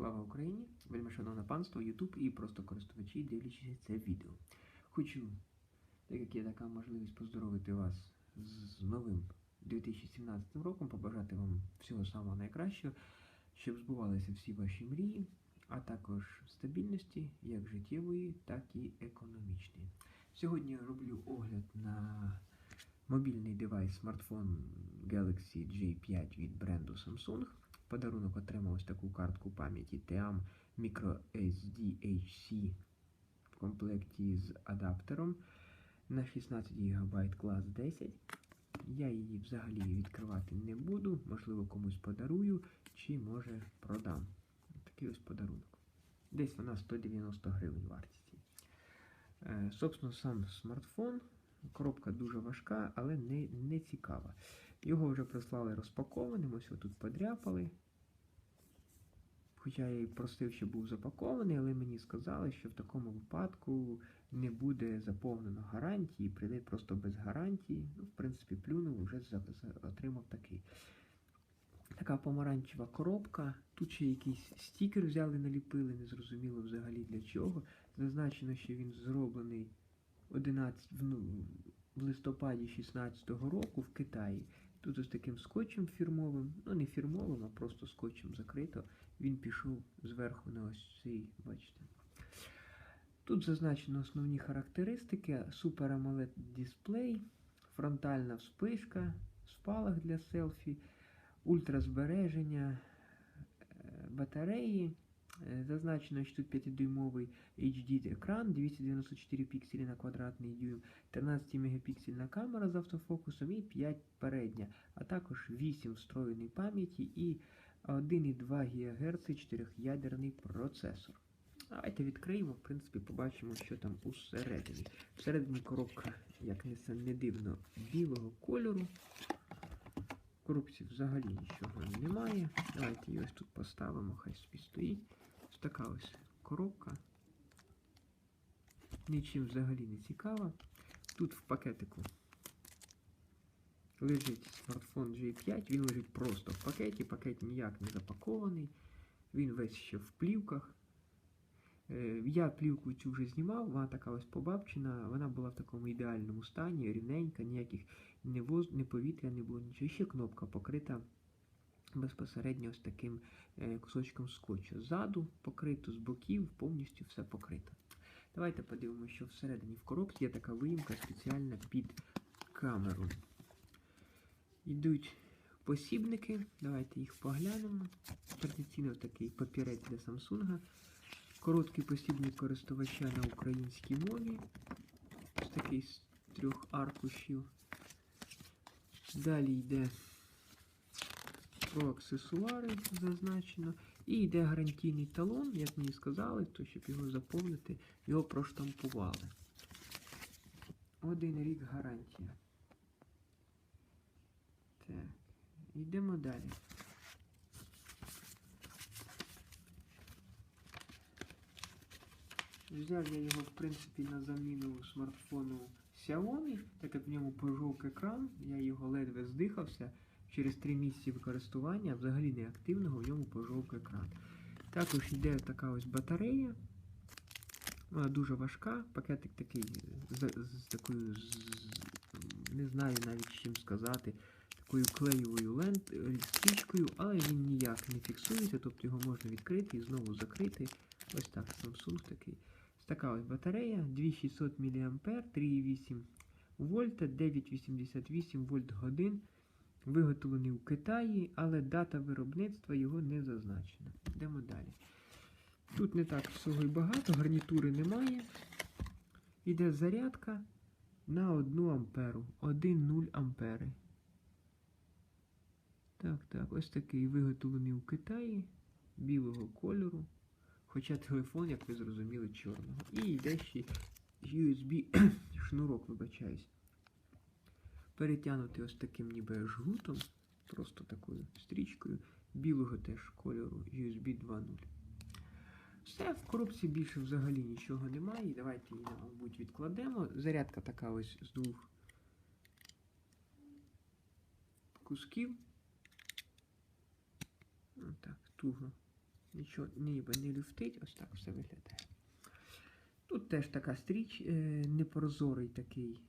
Слава Україні! Вельми шановне панство, Ютуб і просто користувачі, дивлячись це відео. Хочу, так як є така можливість поздоровити вас з новим 2017 роком, побажати вам всього самого найкращого, щоб збувалися всі ваші мрії, а також стабільності, як життєвої, так і економічної. Сьогодні я роблю огляд на мобільний девайс смартфон Galaxy J5 від бренду Samsung. Подарунок отримав ось таку картку пам'яті TEAM microSD HC в комплекті з адаптером на 16 ГБ клас 10. Я її взагалі відкривати не буду, можливо, комусь подарую, чи може продам. Такий ось подарунок. Десь вона 190 гривень вартісті. Е, собственно, сам смартфон. Коробка дуже важка, але не, не цікава. Його вже прислали розпакованим, ось тут подряпали. Хоча я і просив, щоб був запакований, але мені сказали, що в такому випадку не буде заповнено гарантії, прийде просто без гарантії. Ну, в принципі, плюнув, вже отримав такий. Така помаранчева коробка. Тут ще якийсь стікер взяли, наліпили, незрозуміло взагалі для чого. Зазначено, що він зроблений 11, ну, в листопаді 16-го року в Китаї. Тут ось таким скотчем фірмовим, ну не фірмовим, а просто скотчем закрито. Він пішов зверху на ось цей, бачите. Тут зазначено основні характеристики: Super AMOLED дисплей, фронтальна вспишка, спалах для селфі, ультразбереження батареї. Зазначено, що тут 5-дюймовий HD екран, 294 пікселі на квадратний дюйм, 13 мегапіксельна камера з автофокусом і 5 передня, а також 8 встроєної пам'яті і 1,2 ГГц 4-ядерний процесор. Давайте відкриємо, в принципі, побачимо, що там усередині. Всередині коробка, як не дивно, білого кольору. В коробці взагалі нічого немає. Давайте ось тут поставимо, хай собі стоїть. Така ось коробка. Нічим взагалі не цікава. Тут в пакетику лежить смартфон J5, він лежить просто в пакеті, пакет ніяк не запакований, він весь ще в плівках. Я плівку цю вже знімав, вона така ось побабчена, вона була в такому ідеальному стані, рівненька, ніяких ні, воз, повітря не було, нічого. Ще кнопка покрита безпосередньо ось таким кусочком скотчу. Ззаду покрито, з боків, повністю все покрито. Давайте подивимося, що всередині в коробці є така виїмка спеціальна під камеру. Йдуть посібники, давайте їх поглянемо. Традиційно такий папірець для Samsung. Короткий посібник користувача на українській мові. Ось такий з трьох аркушів. Далі йде про аксесуари зазначено. І йде гарантійний талон, як мені сказали, то щоб його заповнити, його проштампували. Один рік гарантія. Так, йдемо далі. Взяв я його, в принципі, на заміну смартфону Xiaomi, так як в ньому пожовк екран, я його ледве здихався. Через 3 місяці використання, взагалі неактивного, в ньому пожовк екран. Також йде така ось батарея. Вона дуже важка. Пакетик такий з, з такою, з, не знаю навіть чим сказати, такою клеєвою лент, стрічкою, але він ніяк не фіксується, тобто його можна відкрити і знову закрити. Ось так, Samsung такий. Ось така ось батарея, 2600 мА, 3,8 вольта, 988 вольт годин. Виготовлений у Китаї, але дата виробництва його не зазначена. Йдемо далі. Тут не так всього і багато, гарнітури немає. Іде зарядка на 1 амперу. 1,0 ампери. Так, так, ось такий виготовлений у Китаї білого кольору. Хоча телефон, як ви зрозуміли, чорного. І йде ще USB шнурок, вибачаюсь. Перетягнути ось таким ніби жгутом, просто такою стрічкою, білого теж кольору USB 2.0. Все, в коробці більше взагалі нічого немає. Давайте її, мабуть, відкладемо. Зарядка така ось з двох кусків. Отак, туго нічого ніби не люфтить, ось так все виглядає. Тут теж така стріч, е, непрозорий такий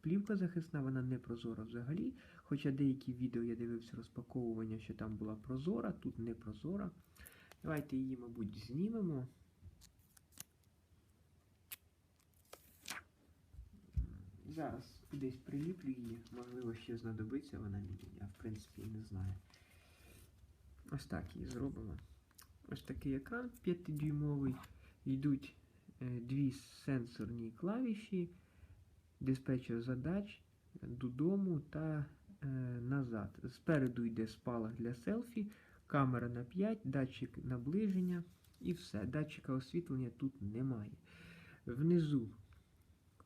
плівка захисна, вона не прозора взагалі. Хоча деякі відео я дивився розпаковування, що там була прозора, тут не прозора. Давайте її, мабуть, знімемо. Зараз кудись приліплю її, можливо, ще знадобиться вона мені, я в принципі не знаю. Ось так її зробимо. Ось такий екран 5-дюймовий. Йдуть е, дві сенсорні клавіші, диспетчер задач додому та е, назад. Спереду йде спалах для селфі, камера на 5, датчик наближення і все. Датчика освітлення тут немає. Внизу,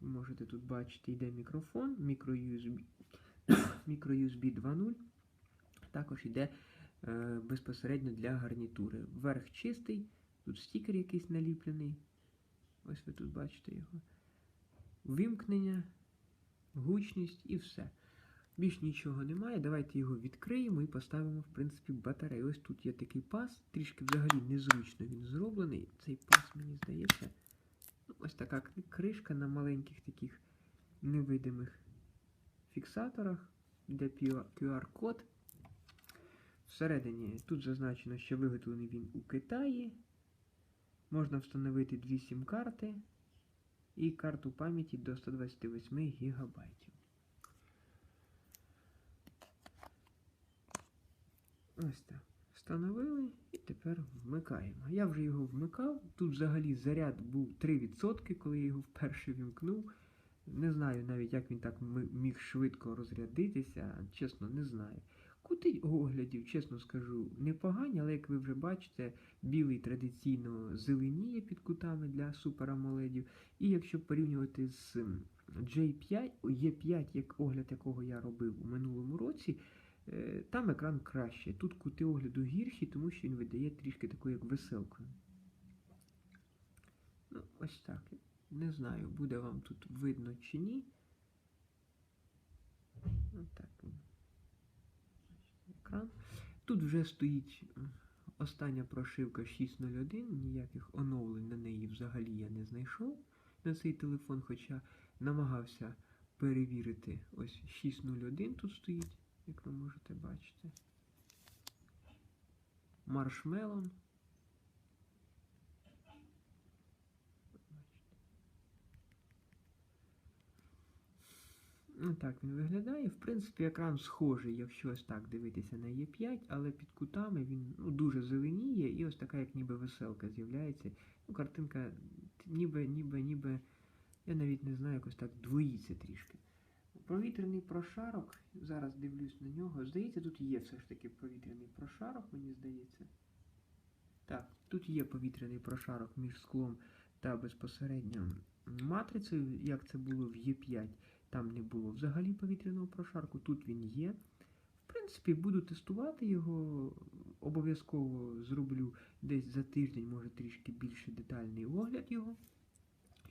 можете тут бачити, йде мікрофон, мікро-USB, мікро-USB 2.0. Також йде е, безпосередньо для гарнітури. Верх чистий, тут стікер якийсь наліплений. Ось ви тут бачите його. Вимкнення, гучність і все. Більш нічого немає. Давайте його відкриємо і поставимо, в принципі, батарею. Ось тут є такий пас, трішки взагалі незручно він зроблений. Цей пас, мені здається. Ну, Ось така кришка на маленьких таких невидимих фіксаторах, де QR-код. Всередині тут зазначено, що виготовлений він у Китаї. Можна встановити дві сім-карти і карту пам'яті до 128 ГБ. Ось так. Встановили і тепер вмикаємо. Я вже його вмикав. Тут взагалі заряд був 3%, коли я його вперше вімкнув. Не знаю навіть, як він так міг швидко розрядитися. Чесно, не знаю. Кути оглядів, чесно скажу, непогані, але як ви вже бачите, білий традиційно зеленіє під кутами для супер AMOLED. І якщо порівнювати з J5, E5, як огляд якого я робив у минулому році, е, там екран краще. Тут кути огляду гірші, тому що він видає трішки таку як веселку. Ну, ось так. Не знаю, буде вам тут видно чи ні. Отак. Екран. Тут вже стоїть остання прошивка 6.01, ніяких оновлень на неї взагалі я не знайшов на цей телефон, хоча намагався перевірити. Ось 6.01 тут стоїть, як ви можете бачити. Маршмелон. Так він виглядає. В принципі, екран схожий, якщо ось так дивитися на Е5, але під кутами він ну, дуже зеленіє і ось така, як ніби веселка з'являється. Ну, картинка ніби, ніби, ніби, я навіть не знаю, якось так двоїться трішки. Повітряний прошарок, зараз дивлюсь на нього. Здається, тут є все ж таки повітряний прошарок, мені здається. Так, тут є повітряний прошарок між склом та безпосередньо матрицею, як це було в Е5. Там не було взагалі повітряного прошарку, тут він є. В принципі, буду тестувати його, обов'язково зроблю десь за тиждень, може трішки більше детальний огляд його,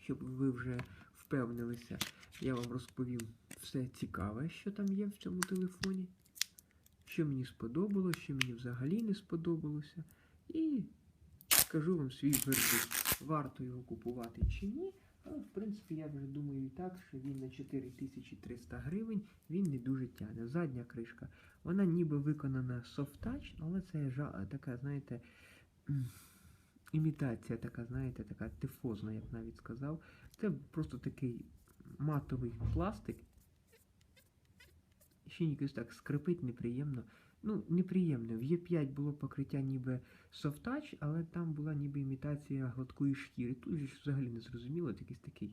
щоб ви вже впевнилися. Я вам розповім все цікаве, що там є в цьому телефоні, що мені сподобалось, що мені взагалі не сподобалося. І скажу вам свій вердикт, варто його купувати чи ні. Але, в принципі, я вже думаю і так, що він на 4300 гривень він не дуже тягне. Задня кришка, вона ніби виконана touch, але це така, знаєте, імітація, така, знаєте, така тифозна, я б навіть сказав. Це просто такий матовий пластик. Ще якось так скрипить неприємно. Ну, неприємно. В Е5 було покриття ніби touch, але там була ніби імітація гладкої шкіри. Тут же взагалі не зрозуміло, це якийсь такий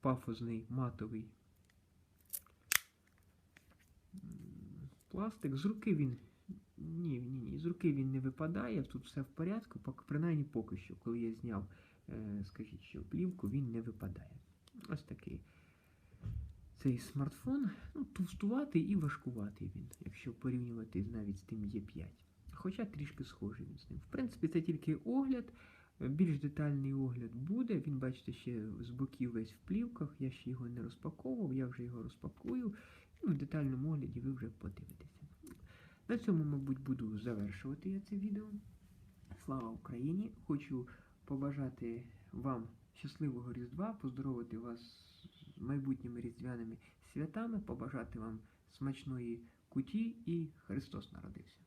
пафозний, матовий пластик. З руки він. Ні, ні, ні, з руки він не випадає, тут все в порядку, принаймні поки що, коли я зняв, е, скажіть, що плівку, він не випадає. Цей смартфон, ну, товстуватий і важкуватий він, якщо порівнювати навіть з тим Е5. Хоча трішки схожий він з ним. В принципі, це тільки огляд. Більш детальний огляд буде. Він, бачите, ще з боків весь в плівках. Я ще його не розпаковував, я вже його розпакую. І в детальному огляді ви вже подивитеся. На цьому, мабуть, буду завершувати я це відео. Слава Україні! Хочу побажати вам щасливого Різдва, поздоровити вас майбутніми різдвяними святами, побажати вам смачної куті і Христос народився.